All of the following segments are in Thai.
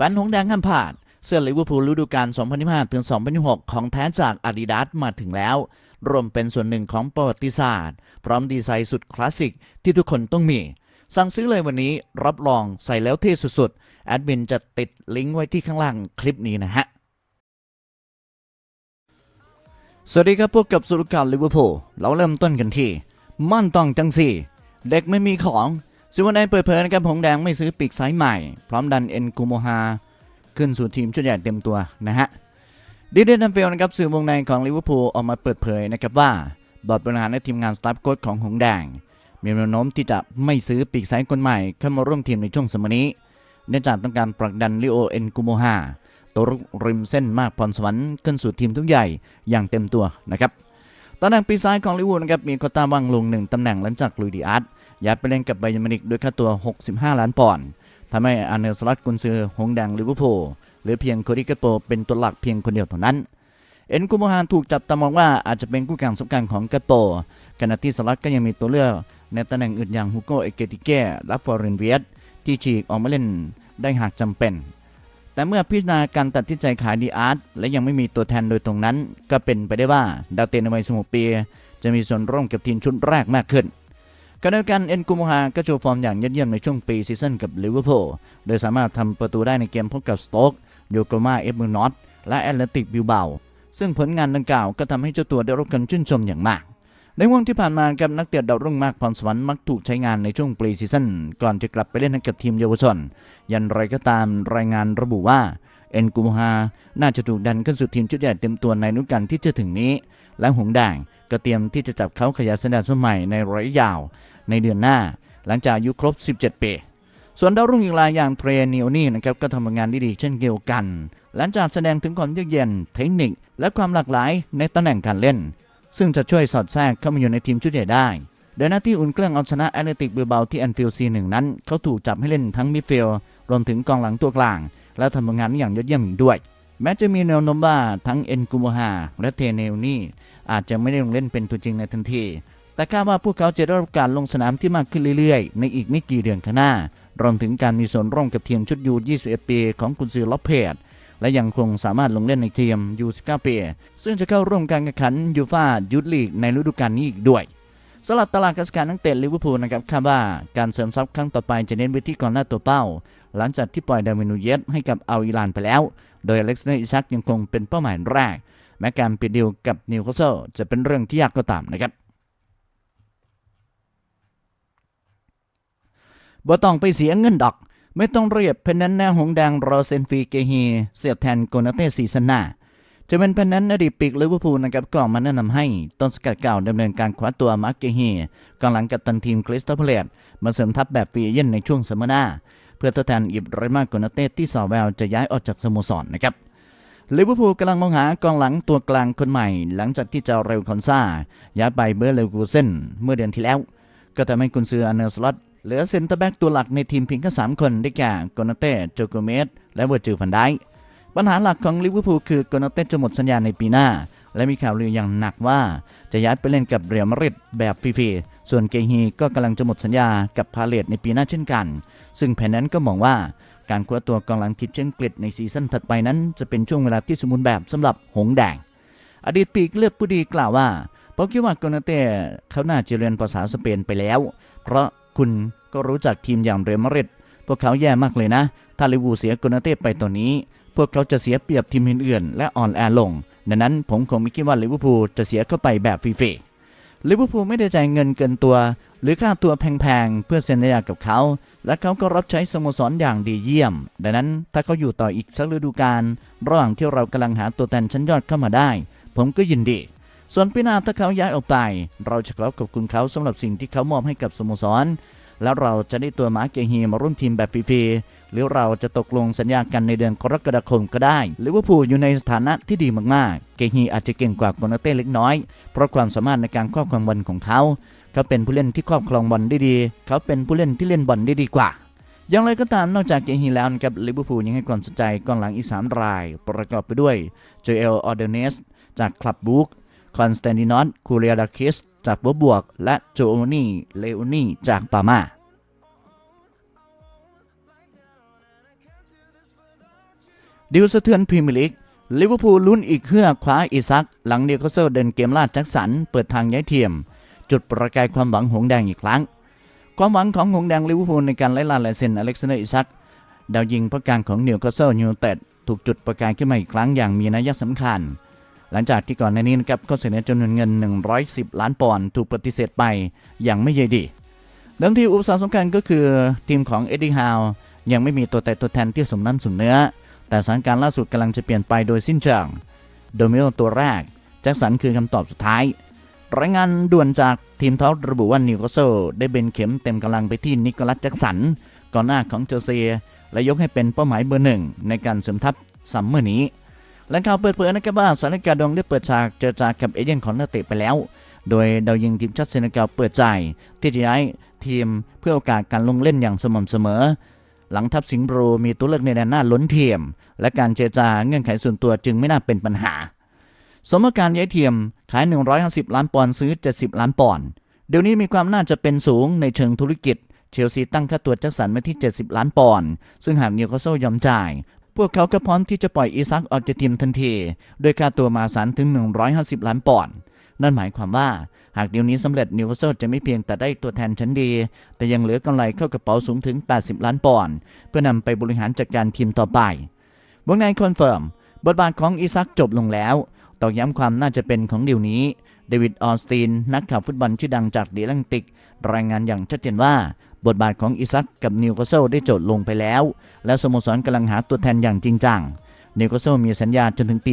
แฟนหงแดงห้ามพลาด เสื้อลิเวอร์พูลฤดูกาล 2025 ถึง 2026 ของแท้จาก Adidas มาถึงแล้ว รวมเป็นส่วนหนึ่งของประวัติศาสตร์ พร้อมดีไซน์สุดคลาสสิกที่ทุกคนต้องมี สั่งซื้อเลยวันนี้รับรองใส่แล้วเท่สุดๆ แอดมินจะติดลิงก์ไว้ที่ข้างล่างคลิปนี้นะฮะ สวัสดีครับพวกกับสุรการลิเวอร์พูลเราเริ่มต้นกันที่ มั่นต้องจังสี่ เด็กไม่มีของ ซิวันไดเปิดเผยนะครับหงแดงไม่ซื้อปีกซ้ายใหม่ พร้อมดันเอ็นกูโมฮาขึ้นสู่ทีมชุดใหญ่เต็มตัวนะฮะดิเดนดัมเฟลนะครับสื่อวงในของลิเวอร์พูลออกมาเปิดเผยนะครับว่าบอร์ดบริหารและทีมงานสตาฟโค้ชของหงแดง มีแนวโน้มที่จะไม่ซื้อปีกซ้ายคนใหม่เข้ามาร่วมทีมในช่วงสมัยนี้เนื่องจากต้องการผลักดันลิโอเอ็นกูโมฮาตัวรุกริมเส้นมากพรสวรรค์ขึ้นสู่ทีมทุกใหญ่อย่างเต็มตัวนะครับตำแหน่งปีกซ้ายของลิเวอร์พูลนะครับมีโควต้าว่างลงหนึ่งตำแหน่งหลังจากลุยดิอาร์ต ย้ายไปเล่นกับไบยามินิกด้วยค่าตัว 65 ล้านปอนด์ทำให้อาร์เนลสลัดกุนซือหงแดงลิเวอร์พูลหลือเพียงโคดิเกโปเป็นตัวหลักเพียงคนเดียวเท่านั้น เอ็นกุโมฮานถูกจับตามองว่าอาจจะเป็นคู่แข่งสำคัญของเกโปขณะที่สลัดก็ยังมีตัวเลือกในตำแหน่งอื่นอย่างฮูโกเอเกติเก้และฟอร์เรนเวียตที่ฉีกออกมาเล่นได้หากจำเป็น แต่เมื่อพิจารณาการตัดสินใจขายดีอาร์ตและยังไม่มีตัวแทนโดยตรงนั้น ก็เป็นไปได้ว่าดาวเตนในวัยสมุปี จะมีส่วนร่วมกับทีมชุดแรกมากขึ้น ขณะเดียวกันเอ็นกุโมฮาก็โชว์ฟอร์มอย่างยอดเยี่ยมในช่วงปีซีซั่นกับลิเวอร์พูลโดยสามารถทำประตูได้ในเกมพบกับสโต๊กโยโกมาเอฟเมืองนอตและแอตเลติกบิลเบาซึ่งผลงานดังกล่าวก็ทำให้เจ้าตัวได้รับการชื่นชมอย่างมากในห่วงที่ผ่านมากับนักเตะดาวรุ่งมากพรสวรรค์มักถูกใช้งานในช่วงปรีซีซั่นก่อนจะกลับไปเล่นให้กับทีมเยาวชน ยันไรก็ตามรายงานระบุว่า เอ็นกุมฮาน่าจะถูกดันขึ้นสู่ทีมชุดใหญ่เต็มตัวในฤดูกาลที่จะถึงนี้ และหงส์แดง ก็เตรียมที่จะจับเขาขยายสัญญาสมัยในระยะยาวในเดือนหน้า หลังจากอายุครบ 17 ปี ส่วนดาวรุ่งอีกรายอย่างเทรนิโอนี่นะครับก็ทำงานด้ดีเช่นเดียวกัน หลังจากแสดงถึงความเยือกเย็นเทคนิค และความหลากหลายในตำแหน่งการเล่น ซึ่งจะช่วยสอดแทรกเข้ามาอยู่ในทีมชุดใหญ่ได้โดยหน้าที่อุ่นเครื่องเอาชนะแอตเลติกเบิลเบาที่แอนฟิลซีหนึ่งนั้น เขาถูกจับให้เล่นทั้งมิดฟิลด์รวมถึงกองหลังตัวกลาง และทำงานอย่างยอดเยี่ยมอีกด้วย แม้จะมีแนวโน้มว่าทั้งเอ็นกุโมฮาและเทเนลนี่อาจจะไม่ได้ลงเล่นเป็นตัวจริงในทันที แต่คาดว่าพวกเขาจะได้รับการลงสนามที่มากขึ้นเรื่อยๆ ในอีกไม่กี่เดือนข้างหน้ารวมถึงการมีส่วนร่วมกับทีมชุดยู 21 ปีของกุนซือล็อปเพดและยังคงสามารถลงเล่นในทีมยู 19 ปี ซึ่งจะเข้าร่วมการแข่งขันยูฟายูทลีกในฤดูกาลนี้อีกด้วยสำหรับตลาดการการนักเตะลิเวอร์พูลนะครับคาดว่าการเสริมทัพครั้งต่อไปจะเน้นไปที่กองหน้าตัวเป้า หลังจากที่ปล่อยดาวินูเยสให้กับอัลอิรานไปแล้ว โดยอเล็กซ์เนอร์อิซักยังคงเป็นเป้าหมายแรก แม้การปิดดีลกับนิวคาสเซิลจะเป็นเรื่องที่ยากก็ตามนะครับบ่ต้องไปเสียเงินดอก ไม่ต้องเรียบเพนนันแนหงแดงรอเซนฟีเกฮี เสียบแทนโกนาเต้ซีซันนาจะเป็นเพนนันอดีตปีกลิเวอร์พูลนะครับก็มาแนะนำให้ต้นสกัดเก่าดำเนินการคว้าตัวมาร์กเกฮีกองหลังกับตันทีมคริสตัลเพลตมาเสริมทัพแบบฟรีเย็นในช่วงสัมมนา เพื่อทดแทนอิบราฮิมาโกนาเต้ที่สอแววจะย้ายออกจากสโมสรนนะครับลิเวอร์พูลกำลังมองหากองหลังตัวกลางคนใหม่ หลังจากที่เจ้าเรลคอนซาย้ายไปเบอร์เลวูเซนเมื่อเดือนที่แล้ว ก็ทำให้กุนซืออันเนอร์สล็อตเหลือเซนเตอร์แบ็กตัวหลักในทีมเพียงแค่สามคนได้แก่โกนาเต้โจโกเมสและเวอร์จิลฟันไดค์ปัญหาหลักของลิเวอร์พูลคือโกนาเต้จะหมดสัญญาในปีหน้า และมีข่าวลืออย่างหนักว่าจะย้ายไปเล่นกับเรียลมาดริดแบบฟรีๆ ส่วนเกฮีก็กำลังจะหมดสัญญากับพาเลตในปีหน้าเช่นกัน ซึ่งแผนนั้นก็มองว่าการคว้าตัวกองหลังทีมเช่นกฤษในซีซั่นถัดไปนั้น จะเป็นช่วงเวลาที่สมบูรณ์แบบสำหรับหงแดง อดีตปีกเลือกผู้ดีกล่าวว่าผมคิดว่าโกนาเต้เขาน่าจะเรียนภาษาสเปนไปแล้ว เพราะคุณก็รู้จักทีมอย่างเรมาริดพวกเขาแย่มากเลยนะ ถ้าลิวูเสียโกนาเต้ไปตอนนี้ พวกเขาจะเสียเปรียบทีมอื่นๆและอ่อนแอลง ดังนั้นผมคงไม่คิดว่าลิเวอร์พูลจะเสียเข้าไปแบบฟรีๆ ลิเวอร์พูลไม่ได้จ่ายเงินเกินตัว หรือค่าตัวแพงๆ เพื่อเซ็นสัญญากับเขา และเขาก็รับใช้สโมสรอย่างดีเยี่ยม ดังนั้นถ้าเขาอยู่ต่ออีกสักฤดูกาลระหว่างที่เรากำลังหาตัวแทนชั้นยอดเข้ามาได้ ผมก็ยินดี ส่วนปีหน้าถ้าเขาย้ายออกไป เราจะขอบขอบคุณเขาสำหรับสิ่งที่เขามอบให้กับสโมสร แล้วเราจะได้ตัวมาร์เกฮีมาร่วมทีมแบบฟรีๆหรือเราจะตกลงสัญญากันในเดือนกรกฎาคมก็ได้ลิเวอร์พูลอยู่ในสถานะที่ดีมากๆ เกฮีอาจจะเก่งกว่าโกนาเต้เล็กน้อย เพราะความสามารถในการครอบครองบอลของเขาเขาเป็นผู้เล่นที่ครอบครองบอลได้ดี เขาเป็นผู้เล่นที่เล่นบอลได้ดีกว่า อย่างไรก็ตามนอกจากเกฮีแล้วนะครับลิเวอร์พูลยังให้ความสนใจกองหลังอีกสามราย ประกอบไปด้วยโจเอลออเดเนสจากคลับบุ๊กคอนสแตนตินอสคูเรียดาคิสจากบัวบวก และโจโอนี่เลโอนี่จากปามาดิวสะเทือนพรีเมียร์ลีกลิเวอร์พูลลุ้นอีกเฮือกคว้าอีซัก หลังนิวคาสเซิลเดินเกมลาดแจ็คสัน เปิดทางย้ายเทียม จุดประกายความหวังหงแดงอีกครั้ง ความหวังของหงแดงลิเวอร์พูลในการไล่ล่าลายเซ็นอเล็กซานเดอร์อีซักดาวยิงประการของนิวคาสเซิลยูไนเต็ดถูกจุดประกายขึ้นมาอีกครั้งอย่างมีนัยสำคัญ หลังจากที่ก่อนหน้านี้นะครับก็เสนอจำนวนเงิน 110 ล้านปอนด์ถูกปฏิเสธไปอย่างไม่ใยดีเดิมทีอุปสรรคสำคัญก็คือทีมของเอ็ดดี้ฮาวยังไม่มีตัวแต่ตัวแทนที่สมน้ำสมเนื้อ แต่สถานการณ์ล่าสุดกำลังจะเปลี่ยนไปโดยสิ้นเชิงโดมิโนตัวแรกแจ็คสันคือคำตอบสุดท้าย รายงานด่วนจากทีมทอประบุว่านิวคาสเซิลได้เบนเข็มเต็มกำลังไปที่นิโคลัสแจ็คสันก่อนหน้าของเจอเซียและยกให้เป็นเป้าหมายเบอร์หนึ่งในการเสริมทัพซัมเมอร์นี้ และข่าวเปิดเผยนะครับว่าสารการดงได้เปิดฉากเจรจากับเอเจนต์ของนักเตะไปแล้ว โดยดาวยิงทีมชาติเซเนกัลเปิดใจที่จะย้ายทีมเพื่อโอกาสการลงเล่นอย่างสม่ำเสมอ หลังทัพสิงห์บรูมีตัวเลือกในแดนหน้าล้นเทียม และการเจรจาเงื่อนไขส่วนตัวจึงไม่น่าเป็นปัญหา สมการย้ายเทียมขาย 150 ล้านปอนด์ซื้อ 70 ล้านปอนด์เดี๋ยวนี้มีความน่าจะเป็นสูงในเชิงธุรกิจเชลซีตั้งค่าตัวจ็คสันไว้ที่ 70 ล้านปอนด์ ซึ่งหากนิวคาสเซิลยอมจ่าย พวกเขาก็พร้อมที่จะปล่อยอีซักออกจากทีมทันทีด้วยค่าตัวมาสารถึง 150 ล้านปอนด์นั่นหมายความว่าหากเดี๋ยวนี้สำเร็จนิวคาสเซิลจะไม่เพียงแต่ได้ตัวแทนชั้นดี แต่ยังเหลือกำไรเข้ากระเป๋าสูงถึง 80 ล้านปอนด์เพื่อนำไปบริหารจัดการทีมต่อไปวงในคอนเฟิร์มบทบาทของอีซักจบลงแล้วตอกย้ำความน่าจะเป็นของเดี๋ยวนี้เดวิดออสตินนักข่าวฟุตบอลชื่อดังจากเดลังติก รายงานอย่างชัดเจนว่า บทบาทของอิซักกับนิวคาสเซิลได้จบลงไปแล้ว และสโมสรกำลังหาตัวแทนอย่างจริงจัง นิวคาสเซิลมีสัญญาจนถึงปี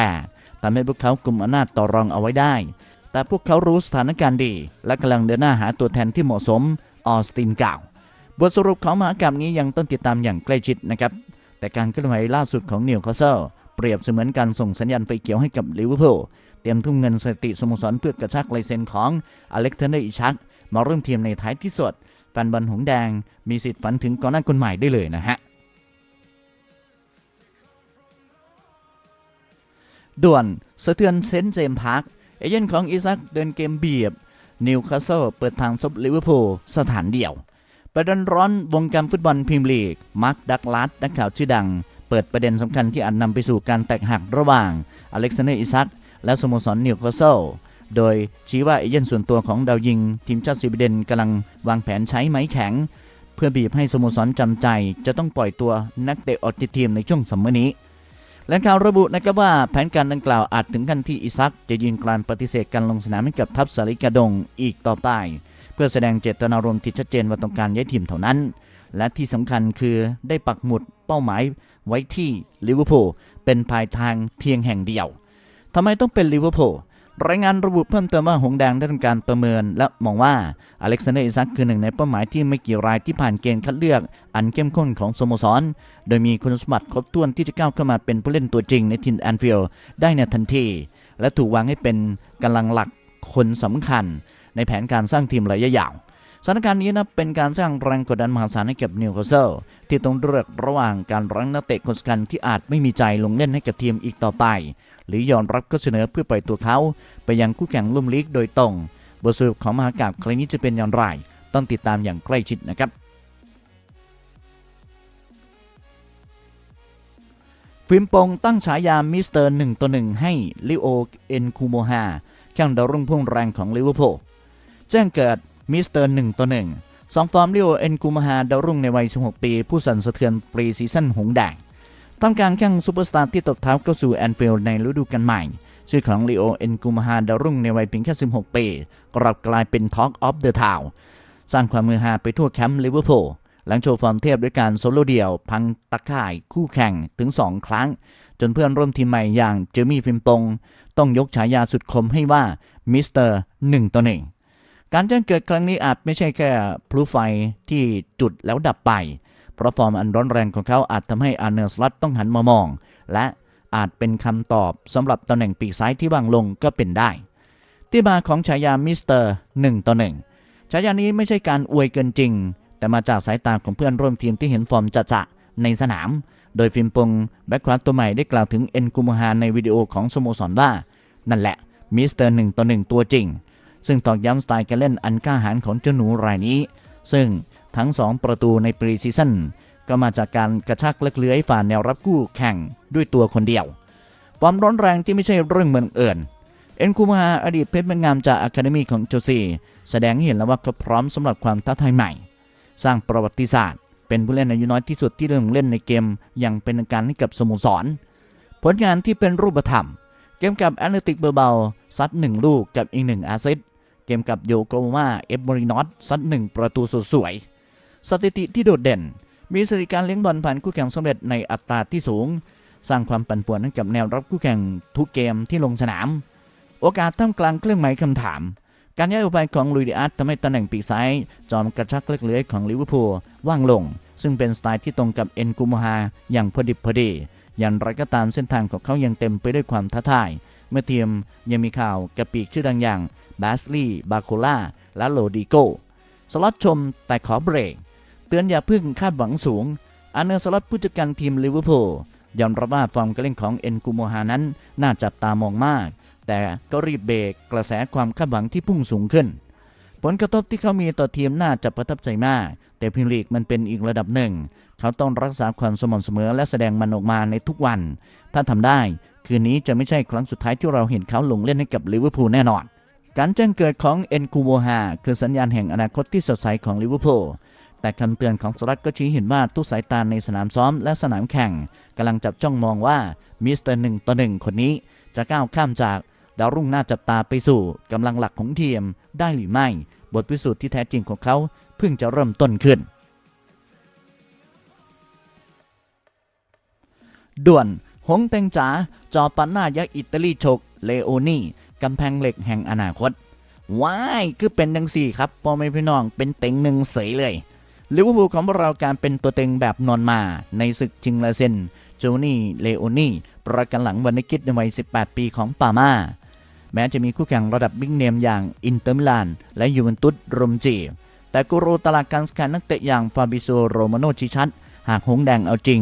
2028ทำให้พวกเขากลุ่มอำนาจต่อรองเอาไว้ได้ แต่พวกเขารู้สถานการณ์ดี และกำลังเดินหน้าหาตัวแทนที่เหมาะสม ออสตินกล่าว บทสรุปของมหากรรมนี้ยังต้องติดตามอย่างใกล้ชิดนะครับ แต่การเคลื่อนไหวล่าสุดของนิวคาสเซิลเปรียบเสมือนการส่งสัญญาณไฟเขียวให้กับลิเวอร์พูลเตรียมทุ่มเงินสถิติสโมสรเพื่อกระชักลายเซ็นของอเล็กซานเดอร์อิชักมาร่วมทีมในท้ายที่สุด แฟนบอลหงแดงมีสิทธิ์ฝันถึงกองหน้าคนใหม่ได้เลยนะฮะด่วนสะเทือนเซนเจมพาร์คเอเย่นของอิซักเดินเกมเบียบนิวคาสเซิลเปิดทางซบลิเวอร์พูลสถานเดี่ยว ประเด็นร้อนวงการฟุตบอลพรีเมียร์ลีก มาร์คดักลัสนักข่าวชื่อดัง เปิดประเด็นสำคัญที่อาจนำไปสู่การแตกหักระหว่างอเล็กซานเดอร์อิซักและสโมสรนิวคาสเซิล โดยชี้ว่าเอเย่นส่วนตัวของดาวยิง ทีมชาติสวีเดนกำลังวางแผนใช้ไม้แข็ง เพื่อบีบให้สโมสรจำใจ จะต้องปล่อยตัวนักเตะออกจากทีมในช่วงซัมมนี้แหล่งข่าวระบุนะครับว่าแผนการดังกล่าวอาจถึงขั้นที่อิซักจะยืนกรานปฏิเสธการลงสนามให้กับทัพสาริกาดงอีกต่อไป เพื่อแสดงเจตนารมณ์ที่ชัดเจนว่าต้องการย้ายทีมเท่านั้น และที่สำคัญคือได้ปักหมุดเป้าหมายไว้ที่ลิเวอร์พูลเป็นปลายทางเพียงแห่งเดียวทำไมต้องเป็นลิเวอร์พูล รายงานระบุเพิ่มเติมว่าหงแดงได้ทำการประเมิน และมองว่าอเล็กซานเดอร์อิซักคือหนึ่งในเป้าหมายที่ไม่กี่รายที่ผ่านเกณฑ์คัดเลือก อันเข้มข้นของสโมสร โดยมีคุณสมบัติครบถ้วนที่จะก้าวเข้ามาเป็นผู้เล่นตัวจริงในทีมแอนฟิลด์ได้ในทันที และถูกวางให้เป็นกำลังหลักคนสำคัญ ในแผนการสร้างทีมระยะยาว สถานการณ์นี้นะเป็นการสร้างแรงกดดันมหาศาลให้กับนิวคาสเซิลที่ต้องเลือกระหว่างการรั้งนักเตะคนสำคัญที่อาจไม่มีใจลงเล่นให้กับทีมอีกต่อไป หรือยอมรับข้อเสนอเพื่อปล่อยตัวเขาไปยังคู่แข่งร่วมลีกโดยตรงบทสรุปของมหากาพย์ครั้งนี้จะเป็นอย่างไร ต้องติดตามอย่างใกล้ชิดนะครับฟิล์มปงตั้งฉายามิสเตอร์หนึ่งต่อหนึ่งให้ลิโอเอ็นคูโมฮาแข้งดาวรุ่งพุ่งแรงของลิเวอร์พูลแจ้งเกิด มิสเตอร์หนึ่งต่อหนึ่งสองฟอร์มลิโอเอ็นคูโมฮาดาวรุ่งในวัย 16 ปี ผู้สั่นสะเทือนปรีซีซั่นหงแดงทำการแข่งซูเปอร์สตาร์ที่ตบเท้าเข้าสู่แอนฟิลด์ในฤดูกาลใหม่ ชื่อของลีโอเอ็นกูมาฮาดาวรุ่งในวัยเพียงแค่ 16 ปีกลับกลายเป็น Talk of the Town สร้างความมือฮาไปทั่วแคมป์ลิเวอร์พูลหลังโชว์ฟอร์มเทพด้วยการโซโล่เดี่ยว พังตะข่ายคู่แข่งถึง 2 ครั้ง จนเพื่อนร่วมทีมใหม่อย่างเจอมี่ฟิมปง ต้องยกฉายาสุดคมให้ว่ามิสเตอร์1ต่อ1 การแจ้งเกิดครั้งนี้อาจไม่ใช่แค่พลุไฟที่จุดแล้วดับไป เพราะฟอร์มอันร้อนแรงของเขาอาจทำให้อาร์เนลสลัตต้องหันมามอง และอาจเป็นคำตอบสำหรับตำแหน่งปีกซ้ายที่วางลงก็เป็นได้ ที่มาของฉายามิสเตอร์1ต่อ1ฉายานี้ไม่ใช่การอวยเกินจริง แต่มาจากสายตาของเพื่อนร่วมทีมที่เห็นฟอร์มจะจะในสนาม โดยฟิล์มปงแบ็คควาตัวใหม่ได้กล่าวถึงเอ็นกุมฮานในวิดีโอของสโมสรว่า นั่นแหละมิสเตอร์1ต่อ1ตัวจริง ซึ่งตอกย้ำสไตล์การเล่นอันกล้าหาญของเจ้าหนูรายนี้ ซึ่งทั้ง 2 ประตูในปรีซีซั่นก็มาจากการกระชากเล็กเลื้อยฝ่าแนวรับคู่แข่งด้วยตัวคนเดียว ความร้อนแรงที่ไม่ใช่เรื่องเหมือนเอิญเอ็นคูมาอดีตเพชรเม็ดงามจากอะคาเดมีของโจซีแสดงให้เห็นแล้วว่าเขาพร้อมสำหรับความท้าทายใหม่ สร้างประวัติศาสตร์ เป็นผู้เล่นอายุน้อยที่สุดที่เริ่มเล่นในเกม อย่างเป็นทางการให้กับสโมสร ผลงานที่เป็นรูปธรรม เกมกับแอตเลติกเบาๆซัดหนึ่งลูกกับอีกหนึ่งอาซิส เกมกับโยโกโมาเอฟบรินอตซัดหนึ่งประตูสดสวย สถิติที่โดดเด่น มีสถิติการเลี้ยงบอลผ่านคู่แข่งสำเร็จในอัตราที่สูง สร้างความปั่นป่วนให้กับแนวรับคู่แข่งทุกเกมที่ลงสนาม โอกาสท่ามกลางเครื่องหมายคำถาม การย้ายออกไปของลุยดิอาร์ตทำให้ตำแหน่งปีกซ้าย จอมกระชักเล็กเลื้อยของลิเวอร์พูลว่างลง ซึ่งเป็นสไตล์ที่ตรงกับเอ็นกูโมฮาอย่างพอดิบพอดี อย่างไรก็ตามเส้นทางของเขายังเต็มไปด้วยความท้าทาย เมื่อทีมยังมีข่าวกับปีกชื่อดังอย่างบาสลีย์บาโคล่าและโลดิโกสล็อตชมแต่ขอเบรก เตือนอย่าเพึ่งคาดหวังสูงอาร์เนอร์สล็อตผู้จัดการทีมลิเวอร์พูลยอมรับว่าฟอร์มการเล่นของเอ็นกูโมฮานั้น น่าจับตามองมาก แต่ก็รีบเบรกกระแสความคาดหวังที่พุ่งสูงขึ้น ผลกระทบที่เขามีต่อทีมน่าจะประทับใจมาก แต่พรีเมียร์ลีกมันเป็นอีกระดับหนึ่ง เขาต้องรักษาความสม่ำเสมอและแสดงมันออกมาในทุกวัน ถ้าทำได้ คืนนี้จะไม่ใช่ครั้งสุดท้ายที่เราเห็นเขาลงเล่นให้กับลิเวอร์พูลแน่นอน การแจ้งเกิดของเอ็นคูโมฮาคือสัญญาณแห่งอนาคตที่สดใสของลิเวอร์พูลแต่คำเตือนของสลัดก็ชี้เห็นว่าทุกสายตาในสนามซ้อมและสนามแข่งกำลังจับจ้องมองว่ามิสเตอร์หนึ่งต่อหนึ่งคนนี้ จะก้าวข้ามจากดาวรุ่งหน้าจับตาไปสู่กำลังหลักของทีมได้หรือไม่ บทพิสูจน์ที่แท้จริงของเขาเพิ่งจะเริ่มต้นขึ้น ด่วน หงเต็งจ๋าจอปันหน้ายักษ์อิตาลีฉกเลโอนี่กำแพงเหล็กแห่งอนาคตว้ายคือเป็นดังสี่ครับพ่อแม่พี่น้องเป็นเต็งหนึ่งเสยเลยลิเวอร์พูลของเราการเป็นตัวเต็งแบบนอนมา ในศึกชิงลาเซนโจนี่เลโอนี่ประกันหลังวันนิกิตในวัย 18 ปีของปาม่าแม้จะมีคู่แข่งระดับบิ๊กเนมอย่างอินเตอร์มิลานและยูเวนตุสรมจีแต่กูรูตลาดการสแกนนักเตะอย่างฟาบิโซโรมาโนชิชัดหากหงแดงเอาจริง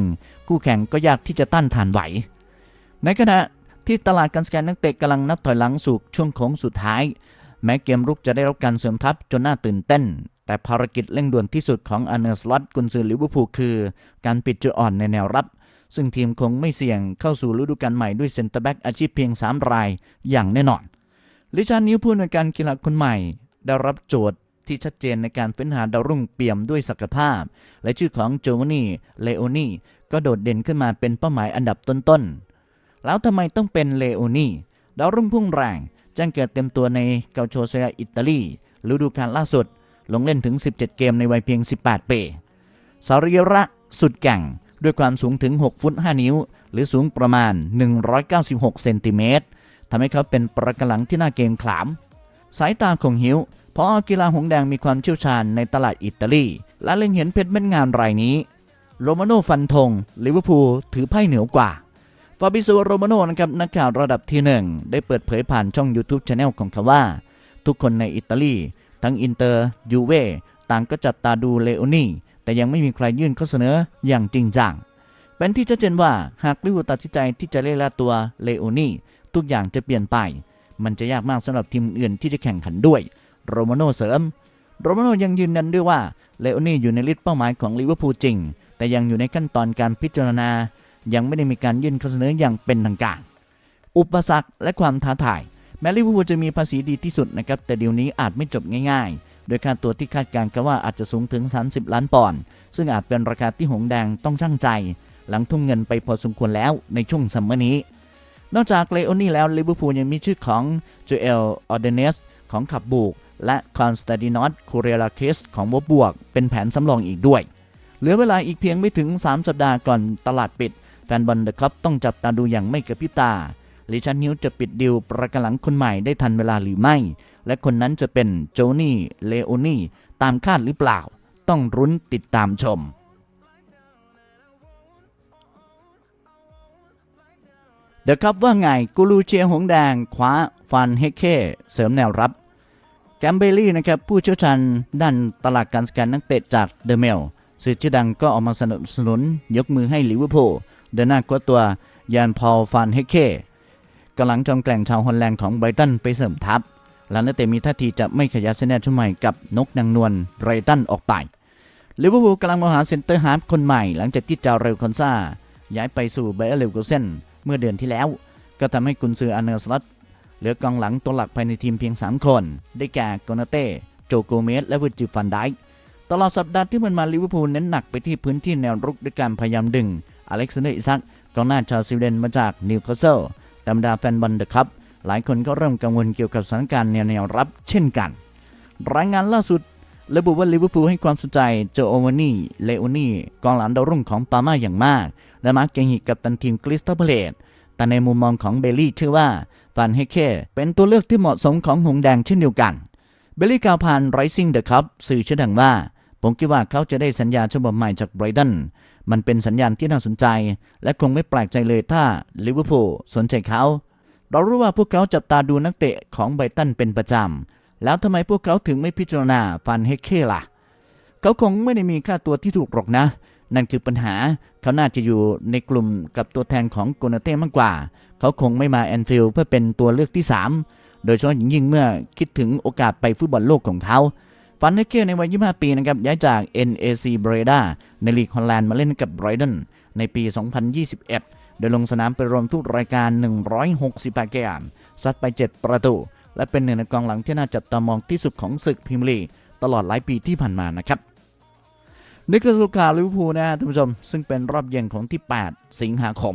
คู่แข่งก็ยากที่จะต้านทานไหว ในขณะที่ตลาดการสแกนนักเตะกำลังนับถอยหลังสู่ช่วงโค้งสุดท้าย แม้เกมรุกจะได้รับการเสริมทัพจนน่าตื่นเต้น แต่ภารกิจเร่งด่วนที่สุดของอเนอร์สลอตกุนซือลิเวอร์พูลคือ การปิดจุดอ่อนในแนวรับ ซึ่งทีมคงไม่เสี่ยงเข้าสู่ฤดูกาลใหม่ด้วยเซนเตอร์แบ็กอาชีพเพียง 3 รายอย่างแน่นอน ลิชาร์นิวผู้ในการกีฬาคนใหม่ ได้รับโจทย์ที่ชัดเจนในการเฟ้นหาดาวรุ่งเปี่ยมด้วยศักยภาพ และชื่อของโจวานี่เลโอนี่ ก็โดดเด่นขึ้นมาเป็นเป้าหมายอันดับต้นๆ แล้วทำไมต้องเป็นเลโอนี่ดาวรุ่งพุ่งแรงแจ้งเกิดเต็มตัวในเกาโชเซียอิตาลีฤดูกาลล่าสุด ลงเล่นถึง 17 เกมในวัยเพียง 18 ปีสรีระสุดแก่งด้วยความสูงถึง 6 ฟุต 5 นิ้ว หรือสูงประมาณ 196 เซนติเมตรทำให้เขาเป็นประกันหลังที่น่าเกรงขาม สายตาของหิวเพราะกีฬาหงแดงมีความเชี่ยวชาญในตลาดอิตาลี และเล็งเห็นเพชรเม็ดงานรายนี้ โรมาโนฟันธงลิเวอร์พูลถือไพ่เหนือกว่าฟาบิโซโรมาโนนะครับนักข่าวระดับที่หนึ่งได้เปิดเผยผ่านช่อง YouTube Channel ของเขาว่า ทุกคนในอิตาลี ทั้งอินเตอร์ยูเว่ต่างก็จับตาดูเลโอนี่แต่ยังไม่มีใครยื่นข้อเสนออย่างจริงจังเป็นที่ชัดเจนว่าหากลิเวอร์ตัดสินใจที่จะเล่นละตัวเลโอนี่ทุกอย่างจะเปลี่ยนไป มันจะยากมากสำหรับทีมอื่นที่จะแข่งขันด้วยโรมาโนเสริมโรมาโนยังยืนยันด้วยว่าเลโอนี่อยู่ในลิสต์เป้าหมายของลิเวอร์พูลจริง แต่ยังอยู่ในขั้นตอนการพิจารณา ยังไม่ได้มีการยื่นข้อเสนออย่างเป็นทางการ อุปสรรคและความท้าทาย แม้ลิเวอร์พูลจะมีภาษีดีที่สุดนะครับ แต่เดี๋ยวนี้อาจไม่จบง่ายๆ โดยค่าตัวที่คาดการณ์กันว่าอาจจะสูงถึง 30 ล้านปอนด์ ซึ่งอาจเป็นราคาที่หงแดงต้องช่างใจ หลังทุ่มเงินไปพอสมควรแล้วในช่วงซัมเมอร์นี้ นอกจากเลโอนี่แล้วลิเวอร์พูลยังมีชื่อของจูเอล ออเดเนส ของขับบูกและคอนสแตนตินอสคูเรลาคิสของวบบวก เป็นแผนสำรองอีกด้วย เหลือเวลาอีกเพียงไม่ถึง 3 สัปดาห์ก่อนตลาดปิด แฟนบอลเดอะคัพต้องจับตาดูอย่างไม่กระพริบตาลิชันนิวจะปิดดิวประกันหลังคนใหม่ได้ทันเวลาหรือไม่ และคนนั้นจะเป็นโจนี่เลโอนี่ตามคาดหรือเปล่า ต้องรุ้นติดตามชมเดอะคัพว่าไงกูรูเชียหงแดงคว้าฟันเฮเคเสริมแนวรับแกมเบลลี่นะครับผู้เชี่ยวชาญด้านตลาดการสแกนนักเตะจากเดอะเมล สื่อชื่อดังก็ออกมาสนับสนุนยกมือให้ลิเวอร์พูลเดินหน้ากว่าตัวยานพอลฟันเฮเคกำลังจอมแกล่งชาวฮอลแลนด์ของไบรตันไปเสริมทัพและนักเตะมีท่าทีจะไม่ขยันเสนอชุดใหม่กับนกนางนวลไรตันออกไปลิเวอร์พูลกำลังมองหาเซนเตอร์ฮาร์ฟคนใหม่หลังจากที่จาเรลคอนซาย้ายไปสู่ไบเออร์เลวโกเซนเมื่อเดือนที่แล้ว ก็ทำให้กุนซืออาร์เนอร์สล็อตเหลือกองหลังตัวหลักภายในทีมเพียง 3 คน ได้แก่โกนาเต้ โจโกเมสและวิจิฟันไดค์ ตลอดสัปดาห์ที่มันมาลิเวอร์พูลเน้นหนักไปที่พื้นที่แนวรุกด้วยการพยายามดึงอเล็กซานเดอร์อิซักกองหน้าชาวสวีเดนมาจากนิวคาสเซิลธรรมดาแฟนบอลเดอะคัพหลายคนก็เริ่มกังวลเกี่ยวกับสถานการณ์แนวรับเช่นกัน รายงานล่าสุดระบุว่าลิเวอร์พูลให้ความสนใจโจโอวานี่ เลโอนี่ กองหลังดาวรุ่งของปาร์มาอย่างมาก และมาร์กเกงฮิกกับตันทีมคริสตัลเพลตแต่ในมุมมองของเบลลี่เชื่อว่าฟันเฮเคเป็นตัวเลือกที่เหมาะสมของหงแดงเช่นเดียวกัน เบลลี่กล่าวผ่าน Rising the Cup สื่อชื่อดังว่า ผมคิดว่าเขาจะได้สัญญาฉบับใหม่จากไบรตัน มันเป็นสัญญาณที่น่าสนใจ และคงไม่แปลกใจเลยถ้าลิเวอร์พูลสนใจเขา เรารู้ว่าพวกเขาจับตาดูนักเตะของไบรตันเป็นประจำ แล้วทำไมพวกเขาถึงไม่พิจารณาฟันเฮเคล่ะ เขาคงไม่ได้มีค่าตัวที่ถูกหรอกนะ นั่นคือปัญหา เขาน่าจะอยู่ในกลุ่มกับตัวแทนของโกนาเต้มากกว่า เขาคงไม่มาแอนฟิลด์เพื่อเป็นตัวเลือกที่ 3 โดยเฉพาะยิ่งเมื่อคิดถึงโอกาสไปฟุตบอลโลกของเขา ฟันเนเกในวัย 25 ปีนะครับย้ายจาก NAC Breda ในลีกฮอลแลนด์มาเล่นกับไบรตันในปี 2021 โดยลงสนามไปรวมทุกรายการ 168 เกม ซัดไป 7 ประตู และเป็นหนึ่งในกองหลังที่น่าจับตามองที่สุดของศึกพรีเมียร์ลีกตลอดหลายปีที่ผ่านมานะครับนี่คือสุขาลิเวอร์พูลนะฮะท่านผู้ชม ซึ่งเป็นรอบเย็นของที่ 8 สิงหาคม